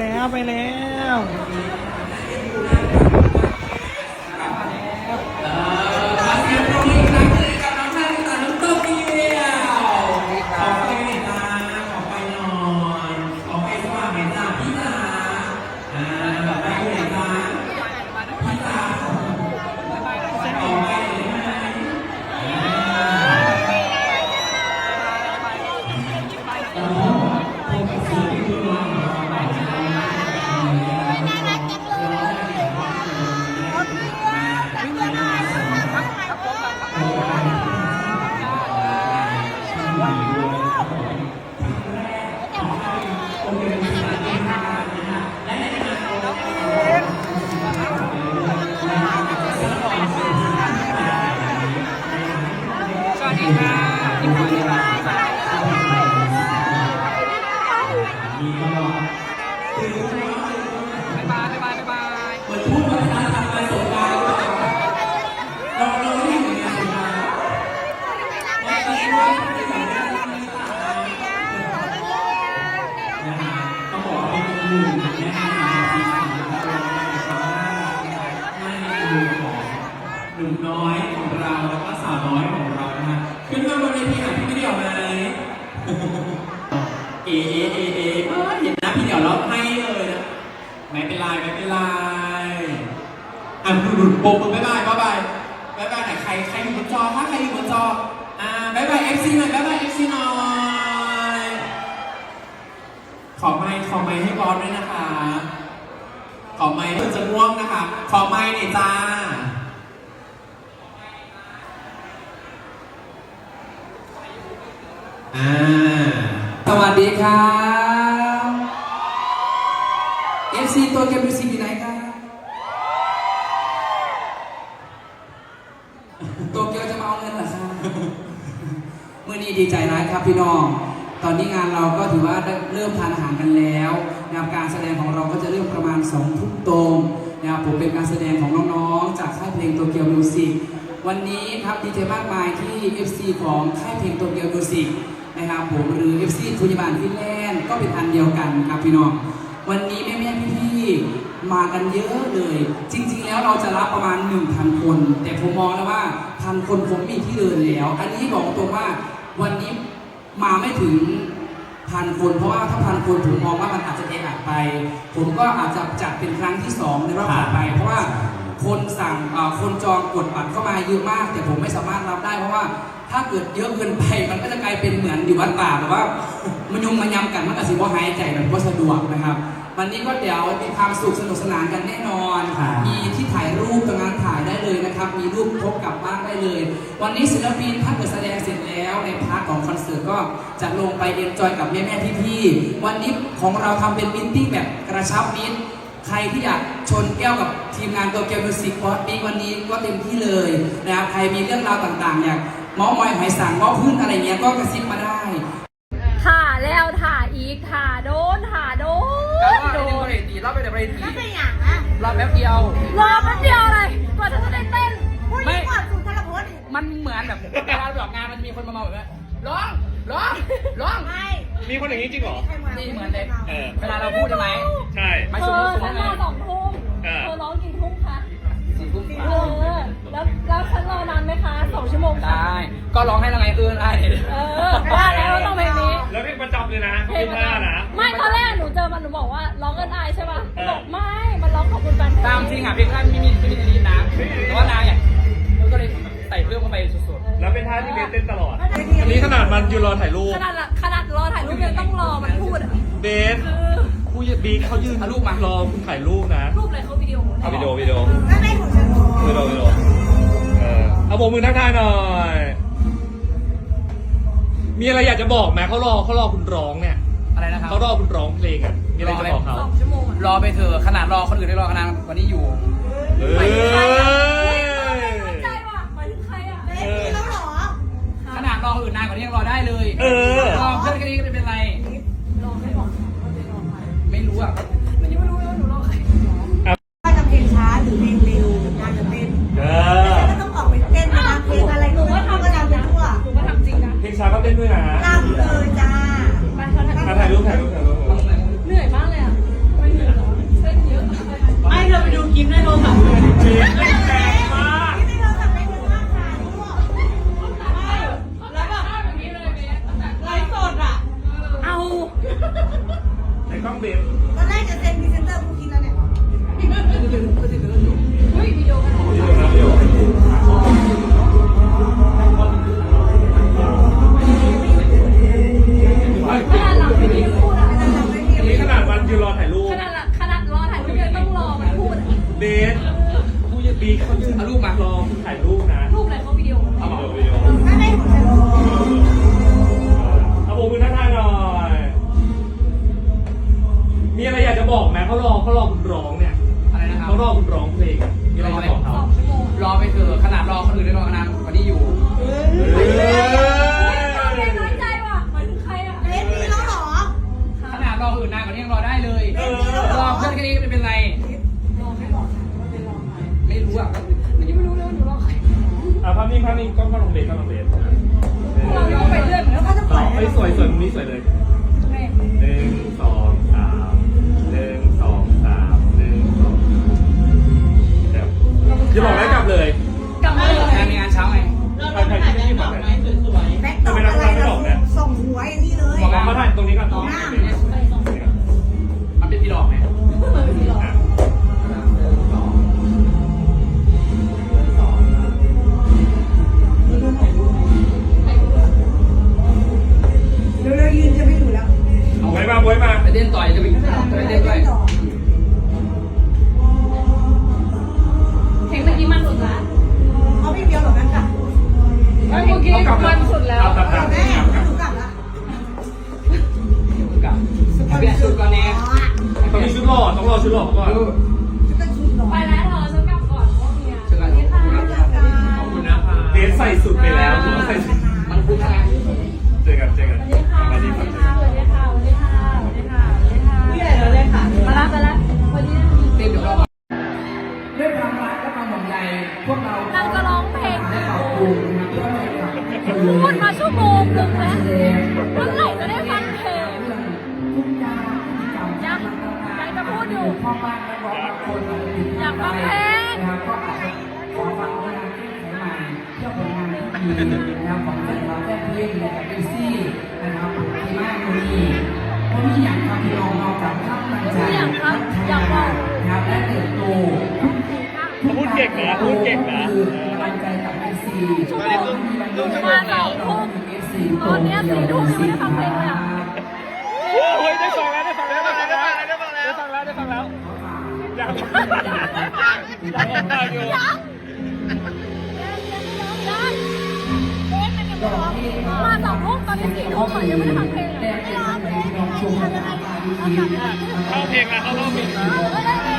แล้วไปแล้ว ส ให้เลยนะไม่เป็นไรไม่เป็นไรอะหลุดโบกมือบ๊ายบายบ๊ายบายบ๊ายบายไหนใครใครอยู่บนจอถ้าใครอยู่บนจออ่าบ๊ายบายเอฟซีหน่อยบ๊ายบายเอฟซีหน่อยขอไมค์ขอไมค์ให้บอสด้วยนะคะ ขอไมค์เพื่อจะง่วงนะคะ ขอไมค์หน่อยจ้าอ่าสวัสดีครับ FC ตัวเกมมิวสิกอยู่ไหนครับตัวเกียวจะมาเอาเงินเหรอครับเมื่อนี้ดีใจนะครับพี่น้อง ตอนนี้งานเราก็ถือว่าเริ่มทานอาหารกันแล้วนะครับการแสดงของเราก็จะเริ่มประมาณ2องทุ่มตรงนะครับผมเป็นการแสดงของน้องๆ จากค่ายเพลงตัวเกียวมิวสิกวันนี้ครับดีใจมากมายที่ FC ของค่ายเพลงตัวเกียวมิวสิกนะครับผมหรือ FC คุยบาลฟินแลนด์ก็เป็นอันเดียวกันครับพี่น้อง วันนี้แม่แม่พี่พี่ มากันเยอะเลย จริง ๆ แล้วเราจะรับประมาณ 1,000 คน แต่ผมมองแล้วว่าพันคนผมมีที่เดินแล้ว อันนี้บอกตรงว่าวันนี้มาไม่ถึงพันคนเพราะว่าถ้าพันคนผมมองว่ามันอาจจะเอะอัดไป ผมก็อาจจะจัดเป็นครั้งที่สองในรอบถัดไป เพราะว่าคนสั่งคนจองกดบัตรเข้ามาเยอะมาก แต่ผมไม่สามารถรับได้เพราะว่าถ้าเกิดเยอะเกินไปมันก็จะกลายเป็นเหมือนอยู่วัดป่าแบบว่ามันยุงมันยำกันมันก็สิว่าหายใจมันก็สะดวกนะครับ วันนี้ก็เดี๋ยวมีความสุขสนุกสนานกันแน่นอน ครับ มีที่ถ่ายรูปตรงนั้นถ่ายได้เลยนะครับ มีรูปพกกลับบ้านได้เลย วันนี้ศิลปินถ้าเกิดแสดงเสร็จแล้วในพาร์ทของคอนเสิร์ตก็จะลงไปเอนจอยกับแม่แม่พี่พี่ๆวันนี้ของเราทำเป็นมิทติ้งแบบกระชับมิตร ใครที่อยากชนแก้วกับทีมงานตัวเกียวมิวสิกบอสบิ๊กวันนี้ก็เต็มที่เลยนะครับใครมีเรื่องราวต่างๆอยากเมาส์มอยหายสั่งเมาส์พื้นอะไรเงี้ยก็กระซิบมาได้ ถ่าแล้วถ่าอีกถ่าโดนถ่าโดน โดนรอบไปเดี๋ยวไปทีก็เป็นอย่างอะรอบแป๊บเดียว รอแป๊บเดียวเลยกว่าจะได้เต้นพูดยิ่งกว่าสุนทรพจน์อีกมันเหมือนแบบเวลาเราออกงานมันจะมีคนมาเมาแบบว่าร้องร้องร้องไม่มีคนอย่างนี้จริงเหรอ ใครมานี่เหมือนเลย เออ เวลาเราพูดใช่ไหมใช่ ไม่เธสมมอติสมมฉันติรอสองทุ่มเออ เธอร้องกี่ทุ่มคะสี่ทุ่มเออแล้วแล้วฉันรอนานไหมคะสองชั่วโมงไดค่ะ้ก็ร้องให้เราไงเอื้อนไอ้เออว่าแล้วต้องเพลงนี้ แล้วเพลงประจำเลยนะเพลงหน้านะไเจอมันหนูบอกว่าร้องเอินไอายใช่ป่ะเออบอกไม่ มันร้องขอบคุณแฟนเพลงตามจริงอะเพลงนั้นไม่มีไม่มีดีนะแต่ว่านางอย่างมันก็เลยใส่เพิ่มเข้าไปสุดแล้วเป็นท่าที่เบสเต้นตลอด อันนี้ขนาดมันยืนรอถ่ายรูปขนาดละขนาดรอถ่ายรูปยังต้องรอมันพูดอะเบสผู้บีเขายืนรอคุณถ่ายรูปนะรูปอะไรเขาวิดีโอเอาวิดีโอวิดีโอไม่ไม่ของฉันวิดีโอวิดีโอเออเอาโบกมือทักทายหน่อย มีอะไรอยากจะบอกไหมเขารอเขารอคุณร้องเนี่ย ๆอะไรนะครับเขารอคุณร้องเพลงอะมีอะไรจะบอกเขาสองชั่วโมงอะรอไปเถอะขนาดรอคนอื่นได้รอขนาดวันนี้อยู่เอ้ยใจว่ะหมายถึงใครอะเอ๊ะนี่แล้วเหรอขนาดรอคนอื่นนานกว่านี้ยังรอได้เลยเออ รอเพื่อนกันนี้ก็ไม่เป็นไรรอไม่บอกว่าจะรอใครไม่รู้อะมันยังไม่รู้เลยว่าหนูรอใครว่าจะเพลงช้าหรือเพลงเร็วนางจะเต้นเอไม่อใช่ก็ต้องออกไปเต้นนะเพลงอะไรหนูก็ทำก็จริงทำไปนะทั่วหนูก็ทำจริงนะเพลงช้าก็เต้นด้วยนะ อถ่ายรูปขนาดหลังขนาดรอถ่ายรูปยังต้องรอมันพูดอะเบสกูจะบีเขายืนเอารูปมารอถ่ายรูปนะรูปอะไรเขาวิดีโอเอามาวิดีโอถ้าได้ของฉันเอาโบมือทักทายหน่อยมีอะไรอยากจะบอกไหมเขารอเขารอคุณร้องเนี่ยอะไรนะครับเขารอคุณร้องเพลงมีอะไรจะบอกสเขาองชั่วโมงรอไปเถอะขนาดรอคนอื่นได้รอนานกว่านี้ อะมันยังไม่รู้เลยว่าหนูรอใครอะภาพนิ่งภาพนิ่งกล้องก็ลงเบสก็ลงเบสเรายังไปเรื่อยเหมือนแล้วเขาจะปต่ล่ออยให้เฮ้ยสวยสวยมุมนี้สวยเลยแม่หนึ่งสองสามหนึ่งสองสามหนึ่งสองเดี๋ยวจะบอกแล้วกลับเลย องมีชุดหล่อต้องรอชุดหล่อก่อนชุดเป็นชุดหรอไปแล้วเธอฉันกลับก่อนเพราะว่าเมียสวัสดีค่ะขอบคุณนะคะเบสใส่สุดไปแล้วถือว่าใส่สุดมันคุ้มค่าเจอกันเจอกันสวัสดีค่ะสสวัวัสสดีดีครับค่ะสวัสดีค่ะสวัสดีค่ะสวัสดีค่ะสวัสดีค่ะผู้ใหญ่เราเลยค่ะมาละมาละสวัสดีนะเต้นเดี๋ยวเราด้วยความรักและความห่วงใยพวกเรานางจะร้องเพลงได้ขอบคุณนะครับเพื่อนพูดมาชั่วโมงหนึงแล้ว ทีนะครับของแฟนเราแฟนเพลงและเอซี่นะครับที่มากมีผมมีอย่างทำพี่น้องเรากับท่านมันใจมีอย่างครับอยากบอกนะครับและเติบโตพูดเก่งนะพูดเก่งนะคือกำลังใจกับเอซีมาสองทุ่มตอนเนี้ยสี่ทุ่มยังไม่ได้ฟังเพลงเลยอะโอ้ยได้ฟังแล้วได้ฟังแล้วได้ฟังแล้วได้ฟังแล้วได้ฟังแล้วอยากอยากฟังอยู่ มาสองทุ่มตอนนี้สี่ทุ่มเลยยังไม่ได้ฟังเพลงเลยไม่ร้องเพลงทำยังไงเอากลับไปเข้าเพลงแล้วเข้าเพลงแล้วเออได้เพลง